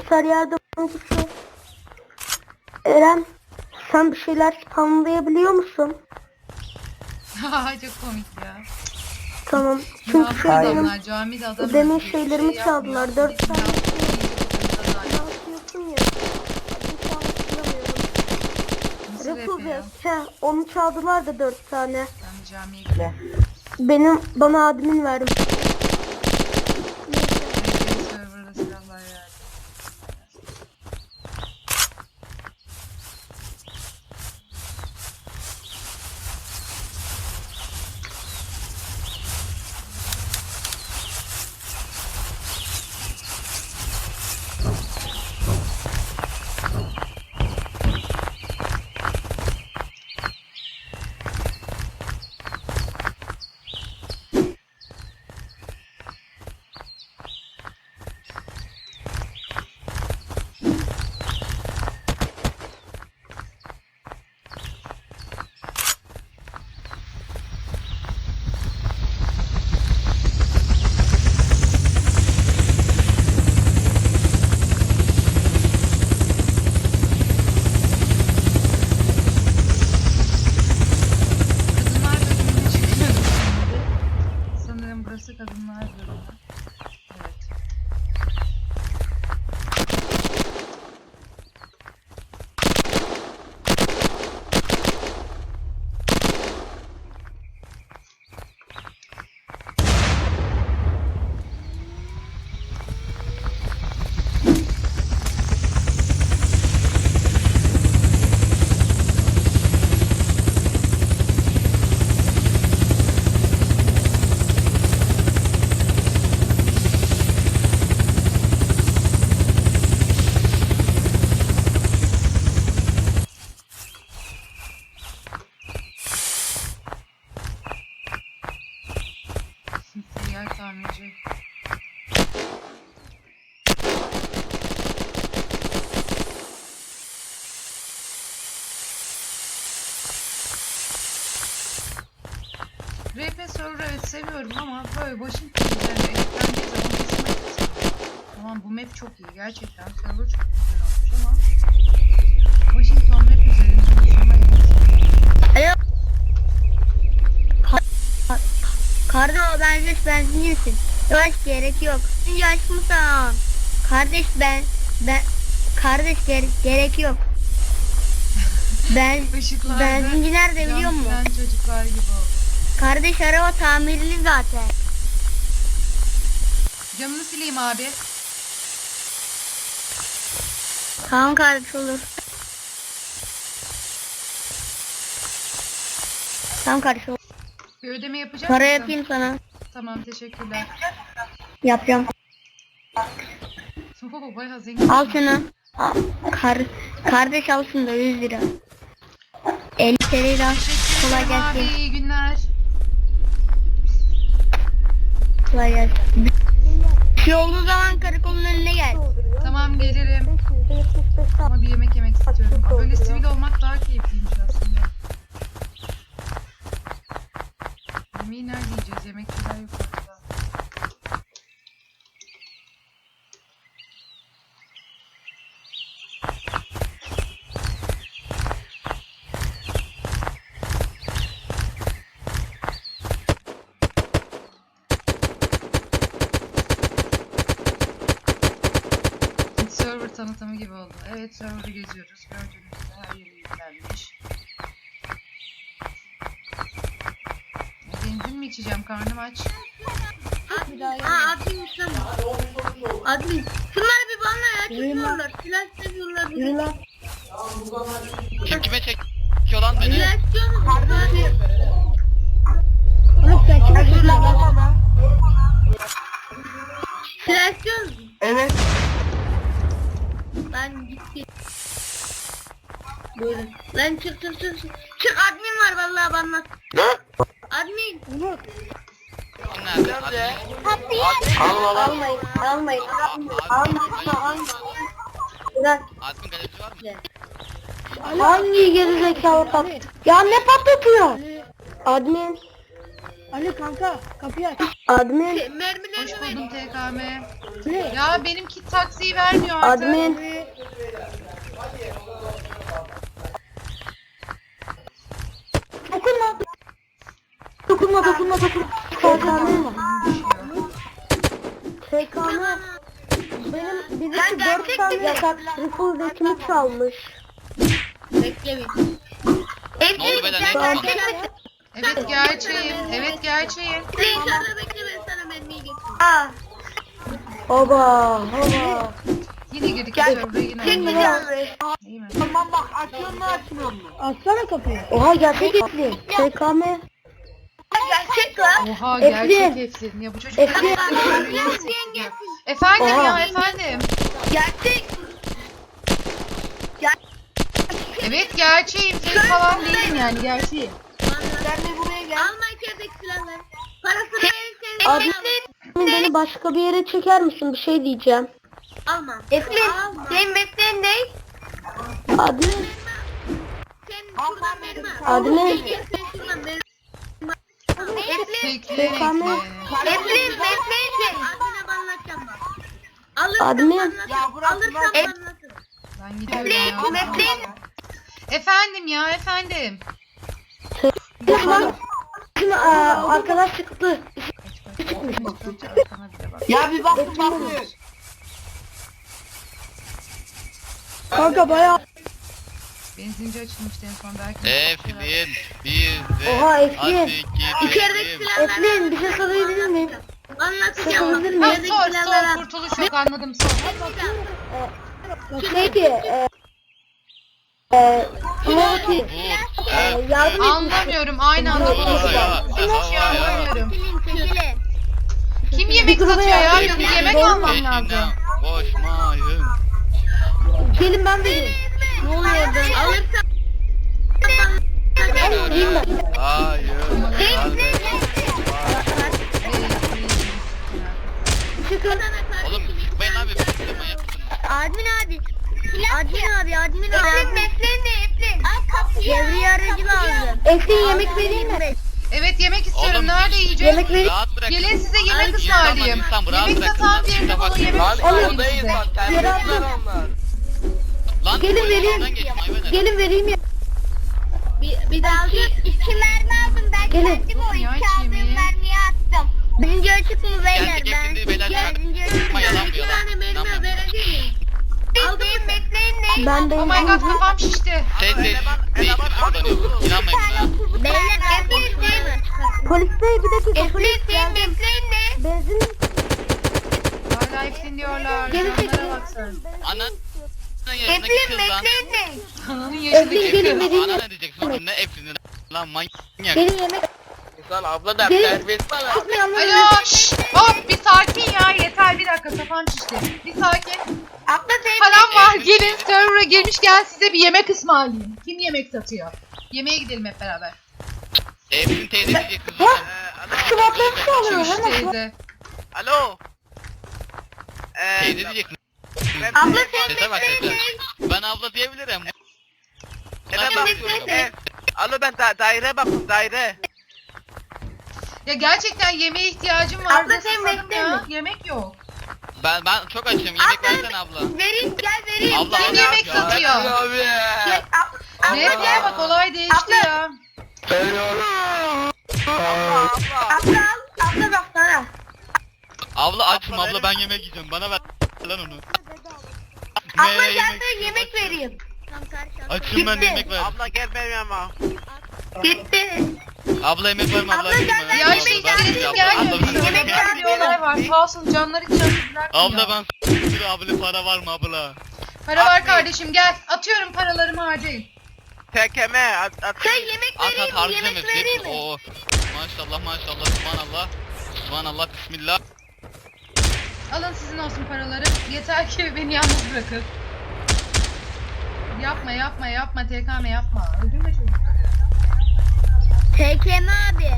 komiser yardımcısı. Eren sen bir şeyler anlayabiliyor musun? Çok komik ya. Tamam. Çünkü yapıyor şeylerim adamlar? Camide demin şeylerimi şey çaldılar, yapmıyor. dört tane şey- ne yapıyorsun ya? Hatırlamıyorum. Nasıl rap ya? He, onu çaldılar da dört tane. Ben bir camiye gidiyorum. Benim bana admin vermiş. Evet seviyorum ama böyle Washington üzerine eklendiği zaman hoşuma gitti. Tamam bu map çok iyi gerçekten server çok güzel olmuş ama Washington map üzerinde hoşuma gitti. Kardeş benziş benzinlisin. Yavaş gerek yok. Yaş mısın? Kardeş ben ben kardeş ger- gerek yok. Ben benzinci nerede biliyor musun? filan çocuklar gibi oldu. Kardeş araba tamirli zaten. Camını sileyim abi. Tamam kardeş olur. Tamam kardeş olur. Bir ödeme yapacak Para mısın? yapayım sana. Tamam teşekkürler. Yapacağım. Oo, bayağı zengin. Al şunu. Al. Kar kardeş al şunu da 100 lira. 50 TL. Teşekkür Kolay ederim abi. gelsin. iyi günler. Gelsin. Bir şey olduğu zaman karakolun önüne gel. Tamam gelirim. 575 Ama bir yemek yemek istiyorum. Aa, Böyle sivil olmak daha keyifliymiş aslında. Yemeği nerede yiyeceğiz? Yemekçiler yok ortada. Server tanıtımı gibi server'ı geziyoruz. Gördüğünüz gibi her yere yüklenmiş. Benzin mi içeceğim? Karnım aç. Aa admin sen. Bir bana ya çıkıyorlar. Silah seviyorlar. Yürü lan. Kim kime çekiyor lan beni? Silah istiyorsunuz. Oğlum sen kime? Silah. Evet. Ben gitti. Buyurun. Lan çık çık çık. çık. Çık admin var vallahi bana. Ne? Admin. Kim nerede? Hadi. Almayın. Almayın. Almayın. Almayın. Bırak. Admin galerisi var mı? Hangi geri zekalı pat? Ya ne patlatıyor? Admin. Ali kanka kapıyı aç. Admin. Hoş buldum TKM. Ne? Ya benimki taksiyi vermiyor artık. Admin. Dokunma. Dokunma dokunma dokunma. TKM. TKM. Benim birisi 4 tane yatak rifle dekimi çalmış. Bekle bir. Ne oldu beden ne Tamam. oldu? Evet gerçeğim. Evet gerçeğim. Dışarıda bekle ben sana mermiyi getireyim. Aa. Hoba hoba. Yine girdik server'a yine. İyi mi? Açsana kapıyı. Oha gerçek etli. TKM. Lan. Oha Eflin. gerçek Eflin. Ya bu çocuk Eflin. Efendim Oha. ya efendim. Gerçek. Evet gerçeğim. Fake falan değilim yani gerçeğim. De buraya gel. Alma içerideki silahları. Parasını verirsen. Abi Eflin. beni başka bir yere çeker misin? Bir şey diyeceğim. Alma. Eflin. Senin mesleğin ne? Admin. Sen şuradan mermi Admin. TKM. ekli. Eflin mesleğin ne? Admin'e banlatacağım bak. Alırsam Admin. banlatırım. Alırsam banlatırım. Ben gidiyorum Eflin. ya. Mesleğin Efendim ya efendim. Lan. Şimdi aa, arkadaş çıktı. Arkana bile bak. Ya bir baktım bakmıyor. Kanka bayağı. Benzinci açılmıştı en son belki. Eflin biz de Oha, Eflin. hadi İçerideki gidelim. silahları Eflin bir şey sorabilir miyim? anlatacağım. Sorabilir Ha, miyim? sor sor kurtuluş yok anladım sor. Şey ki. E, e, Timothy. Vur. E, Eflin. yardım et. Anlamıyorum aynı anda konuşuyor. Ya, Hiçbir şey ya, anlamıyorum. Çekilin çekilin. Kim yemek satıyor ya? Benim yemek almam Peşinden lazım. Koşmayın. Gelin ben vereyim. Ne oluyor ben? Alırsam ben. Hayır. Oğlum çıkmayın abi. Admin abi. Admin abi, admin abi. Eflin Eflin? Al kapıyı. Devriye aracı lazım. Eflin yemek vereyim mi? Evet yemek istiyorum. Oğlum, Nerede yiyeceğiz? Yemek. Rahat bırakın. Gelin size yemek Ay, ısmarlayayım. Yemek satan lan. bir bak. bana yemek Lan ısmarlayayım orada size. insan terbiyesizler onlar. Gelin vereyim. Gelin vereyim ya. Bir, bir daha iki, iki mermi aldım ben Gelin. kendim o iki aldığım mermiyi attım. Birinci açık mı beyler ben? Gel, birinci açık mı? İki tane mermi miyim? Aldım mesleğin ne? Ben de Oh my god kafam şişti. Sen de. İnanmayın buna. Beyler değil mi? Polis bey bir dakika Eflin polis geldim. mesleğin ne? Benzin Hala Eflin diyorlar. Geri çekil. Canlara bak sen. Anan yaşındaki Eflin kız lan. mesleğin ne? Ananın Eflin yaşındaki gelin kız. vereyim Ana ya. ne diyeceksin oğlum ne Eflin'i lan manyak. Gelin yemek. Lan abla da Gelin. terbiyesiz lan. Atmayın anlamı. Alo şşş. Hop bir sakin ya yeter bir dakika kafam şişti. Bir sakin. Abla senin Param var gelin server'a girmişken size bir yemek ısmarlayayım. Kim yemek satıyor? Yemeğe gidelim hep beraber. Eflin teyze diyecek kızım. Ha? Sıvatlarını Şu sağlıyor. iş Hemen teyze. Alo. Ee, Teyze diyecek. Abla Sese bak sese. Ben abla diyebilirim. eve Ben bakıyorum. Ee, Alo ben da daire bakıyorum daire. Ya gerçekten yemeğe ihtiyacım var. Abla sen bekle mi? Yemek yok. Ben ben çok açım. Yemek versene abla. Vereyim gel vereyim. Abla Kim abla. yemek satıyor? Abi. Gel, ab- abla Ne gel. diye bak olay değişti ya. Abla abla. Abla al. Abla bak sana. Abla açım abla ben yemek yiyeceğim. Bana ver lan onu. Abla Ne, gel sana istiyorum, yemek vereyim. Açım ben Gitti. yemek ver. Abla gel benim yanıma. Gitti. Abla yemek verme abla. Abla gel, ben. Ya ben yemek abla, Bizim abla. yemek vermiyorlar var. Sağ olsun canları bırakmıyor. Abla ben s**tüm abla para var mı abla? Para var kardeşim gel. Atıyorum paralarımı harcayın. TKM at at. Sen yemek At vereyim at mi? Yemek harcamayız. vereyim mi? Oo. Maşallah maşallah subhanallah. Subhanallah bismillah. Alın sizin olsun paralarım. Yeter ki beni yalnız bırakın. Yapma yapma yapma TKM yapma. Öldürme. TKM abi.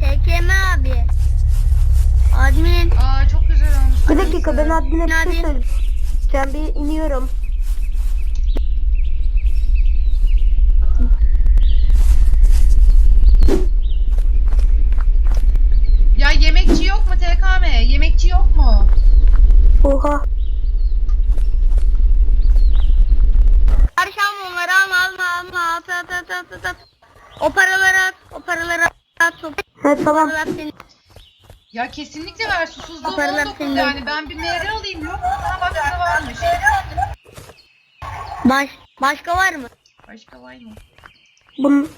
TKM abi. Admin. Aa çok güzel olmuş. Bir dakika ben admine bir şey söyleyeyim. Sen bir iniyorum. O paraları at. O paraları at. O He tamam. paraları at senin. Ya kesinlikle ver susuzluğum Paralar 19 senin. yani ben bir meyve alayım yok. Ha bak burada varmış. Baş, başka var mı? Başka var mı? Bunun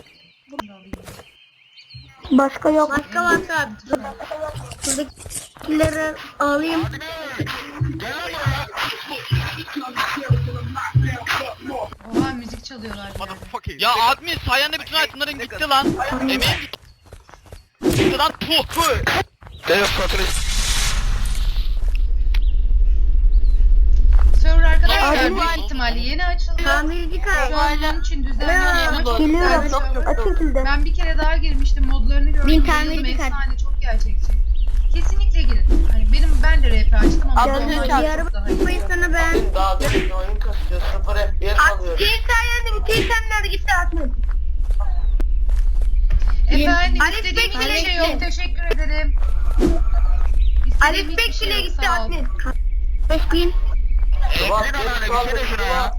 Bunu da alayım. başka yok. Başka varsa at. Buradakileri alayım. Çalıyorlar. bir yerde. Motherfucker. Ya admin sayende bütün itemlerin gitti lan. Emeğim gitti. Lan puh puh. Server arkadaşlar büyük ihtimalle yeni açıldı. Kay. an onun için bir Geliyorum. şekilde. Ben bir kere daha girmiştim modlarını gördüm. Tamirci kart. efsane çok gerçekçi. Kesinlikle girin. Hani benim ben de RP açtım ama Abi, normal bir çok daha iyi. Ben. Daha demin oyun kasıyor. Sıfır FPS alıyor. sayende bütün itemler gitti Ahmet. Efendim Alex istediğim Bey hiçbir şey bile yok. Teşekkür ederim. İstediğim Alex hiçbir Bek şey bile yok, gitti sağ ol. Ahmet. Bekleyin. Bak, bir şey de şuna ya.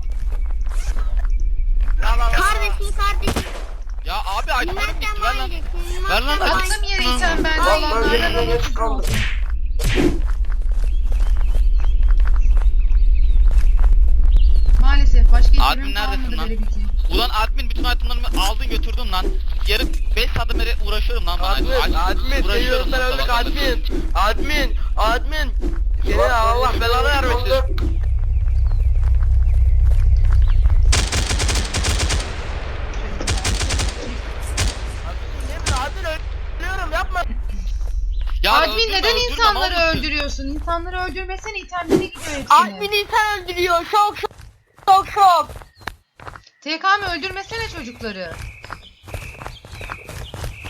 Kardeşim kardeşim. Ya abi Minnerden gitti ver lan. Ver lan. Minnerden Attım yere item ben. Sizin kaldık. olsun. Maalesef başka Admin itemim neredesin kalmadı lan? verebileceğim. Ulan admin bütün itemlerimi aldın götürdün lan. Yarın 5 saatten beri uğraşıyorum lan bana. Admin, admin, seni Uğraşıyorum lan öldük admin. Admin, admin. Seni Allah belanı vermesin. Admin ölüyorum yapma. Ya Admin öldürme, neden öldürme, insanları mısın? öldürüyorsun? İnsanları öldürmesene itemleri gidiyor hepsine. Admin insan öldürüyor. Şok şok. Şok şok. TK mi öldürmesene çocukları.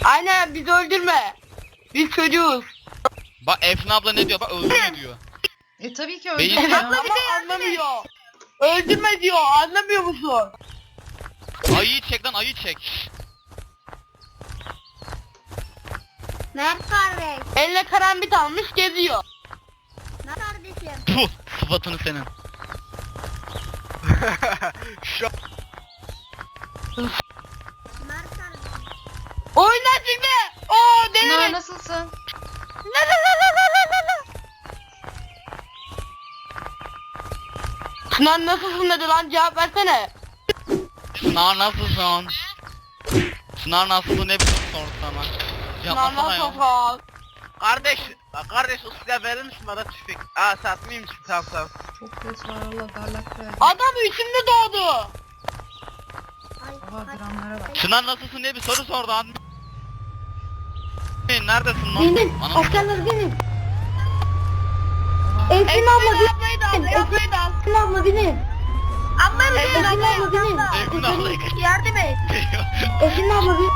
Aynen bizi öldürme. Biz çocuğuz. Bak Efrin abla ne diyor bak öldürme diyor. E tabii ki Beyin- öldürme ya. Ama anlamıyor. Öldürme diyor. Anlamıyor musun? Ayıyı çek lan ayıyı çek. Mert kardeş. Eline karambit almış geziyor. Mert kardeşim. Puh sıfatını senin. Mert kardeşim. Oyna şimdi. Oo deneme. nasılsın? La la la la la la la la. Çınar nasılsın dedi lan cevap versene. Sınav nasılsın? Sınav nasılsın ne sana. Yapmasana ya. nasılsın? Kardeş, kardeş ıslah verir misin bana tüfek? Aa satmayayım için tamam tamam. Çok geç var Allah darlak verdi. Adam üçünde doğdu. Ay, Oha dramlara bak. Çınar nasılsın diye bir soru sordu admin. Neredesin lan? Benim. Bana Aslanlar benim. Esin abla benim. Esin Esin abla benim. Abla bir Esin abla benim. Efrin abla yardım et. Esin abla benim.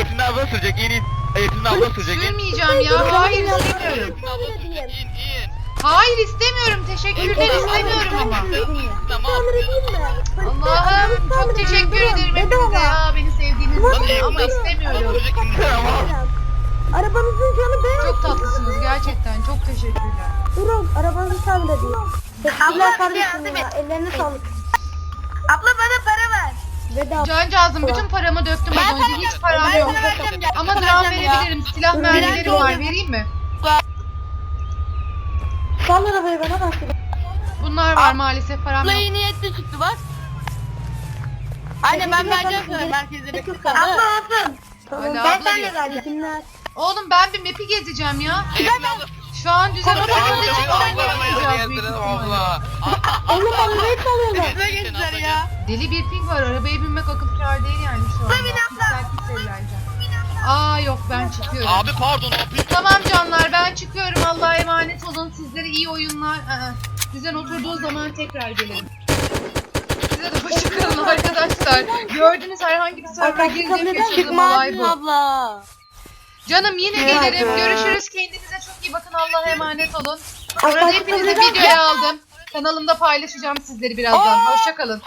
Efrin abla sürecek in in. Efrin abla sürecek in. Sürmeyeceğim ya. Hayır istemiyorum. Efrin abla sürecek in in. Hayır istemiyorum. Teşekkürler istemiyorum ama. Tamam. Allah'ım çok teşekkür ederim hepinize ya beni sevdiğiniz için ama istemiyorum. Tamam. Arabanızın canı beyaz. Çok tatlısınız gerçekten çok teşekkürler. Durun arabanızı tamir. Teşekkürler Abla, kardeşim ya. Ellerine sağlık. Abla bana para ver. Veda. Cancağızım bütün paramı döktüm az önce hiç param yok. Ama dram verebilirim. Silah mermilerim var vereyim mi? Sal arabayı bana bak. Bunlar var maalesef param Abla yok. iyi niyetli çıktı bak. Anne ben vereceğim sana merkezde bir kaldı. Abla olsun. Hadi Ben abla sen de vereceğim. Oğlum ben bir map'i gezeceğim ya. Abla. Şu an düzen abla. Abla, abla. Abla. Oğlum çalıyorlar. Evet, geçtiler ya. Deli bir ping var. Arabaya binmek akıl kâr değil yani şu anda. Piksel piksellerce. Aa yok ben çıkıyorum. Abi pardon abi. Tamam canlar ben çıkıyorum. Allah'a emanet olun. Sizlere iyi oyunlar. Aa, düzen oturduğu zaman tekrar gelelim. Size de hoşçakalın arkadaşlar. Gördünüz herhangi bir server eder yaşadığım olay bu. abla. Canım yine gelirim. Görüşürüz. Kendinize çok iyi bakın. Allah'a emanet olun. Arkadaşlar Hepinizi videoya aldım. Kanalımda paylaşacağım sizleri birazdan. Hoşçakalın.